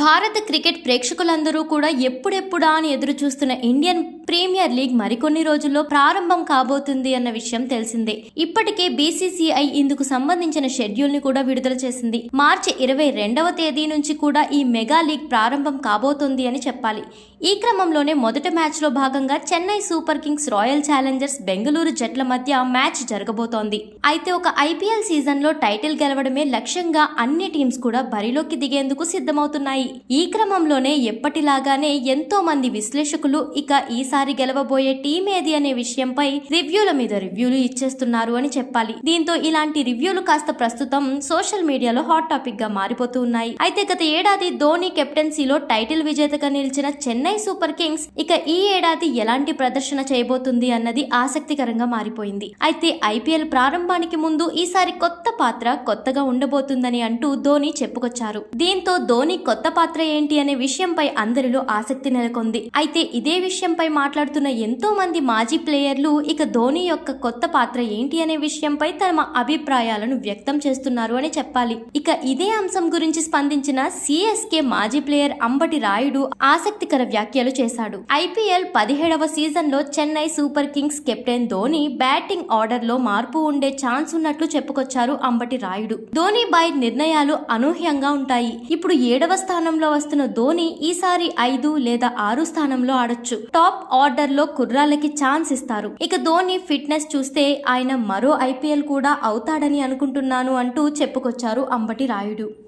భారత క్రికెట్ ప్రేక్షకులందరూ కూడా ఎప్పుడెప్పుడా అని ఎదురు చూస్తున్న ఇండియన్ ప్రీమియర్ లీగ్ మరికొన్ని రోజుల్లో ప్రారంభం కాబోతుంది అన్న విషయం తెలిసిందే. ఇప్పటికే బీసీసీఐ ఇందుకు సంబంధించిన షెడ్యూల్ని కూడా విడుదల చేసింది. మార్చి ఇరవై రెండవ తేదీ నుంచి కూడా ఈ మెగా లీగ్ ప్రారంభం కాబోతుంది అని చెప్పాలి. ఈ క్రమంలోనే మొదటి మ్యాచ్లో భాగంగా Chennai super kings royal challengers Bengaluru జట్ల మధ్య మ్యాచ్ జరగబోతోంది. అయితే ఒక ఐపీఎల్ సీజన్లో టైటిల్ గెలవడమే లక్ష్యంగా అన్ని టీమ్స్ కూడా బరిలోకి దిగేందుకు సిద్ధమవుతున్నాయి. ఈ క్రమంలోనే ఎప్పటిలాగానే ఎంతో మంది విశ్లేషకులు ఇక ఈసారి గెలవబోయే టీం ఏది అనే విషయంపై రివ్యూల మీద రివ్యూలు ఇచ్చేస్తున్నారు అని చెప్పాలి. దీంతో ఇలాంటి రివ్యూలు కాస్త ప్రస్తుతం సోషల్ మీడియాలో హాట్ టాపిక్గా మారిపోతూ ఉన్నాయి. అయితే గత ఏడాది ధోని కెప్టెన్సీలో టైటిల్ విజేతగా నిలిచిన చెన్నై సూపర్ కింగ్స్ ఇక ఈ ఏడాది ఎలాంటి ప్రదర్శన చేయబోతుంది అన్నది ఆసక్తికరంగా మారిపోయింది. అయితే ఐపీఎల్ ప్రారంభానికి ముందు ఈసారి కొత్త పాత్ర కొత్తగా ఉండబోతుందని అంటూ ధోని చెప్పుకొచ్చారు. దీంతో ధోని కొత్త పాత్ర ఏంటి అనే విషయంపై అందరిలో ఆసక్తి నెలకొంది. అయితే ఇదే విషయంపై మాట్లాడుతున్న ఎంతో మంది మాజీ ప్లేయర్లు ఇక ధోని యొక్క కొత్త పాత్ర ఏంటి అనే విషయంపై తమ అభిప్రాయాలను వ్యక్తం చేస్తున్నారు అని చెప్పాలి. ఇక ఇదే అంశం గురించి స్పందించిన సిఎస్కే మాజీ ప్లేయర్ అంబటి రాయుడు ఆసక్తికర వ్యాఖ్యలు చేశాడు. ఐపీఎల్ పదిహేడవ సీజన్లో Chennai super kings captain Dhoni batting ఆర్డర్లో మార్పు ఉండే ఛాన్స్ ఉన్నట్లు చెప్పుకొచ్చారు అంబటి రాయుడు. ధోని బాయ్ నిర్ణయాలు అనూహ్యంగా ఉంటాయి. ఇప్పుడు ఏడవ స్థానంలో వస్తున్న ధోని ఈసారి ఐదు లేదా ఆరు స్థానంలో ఆడొచ్చు. టాప్ ఆర్డర్లో కుర్రాళ్ళకి ఛాన్స్ ఇస్తారు. ఇక ధోని ఫిట్నెస్ చూస్తే ఆయన మరో ఐపీఎల్ కూడా అవుతాడని అనుకుంటున్నాను అంటూ చెప్పుకొచ్చారు అంబటి రాయుడు.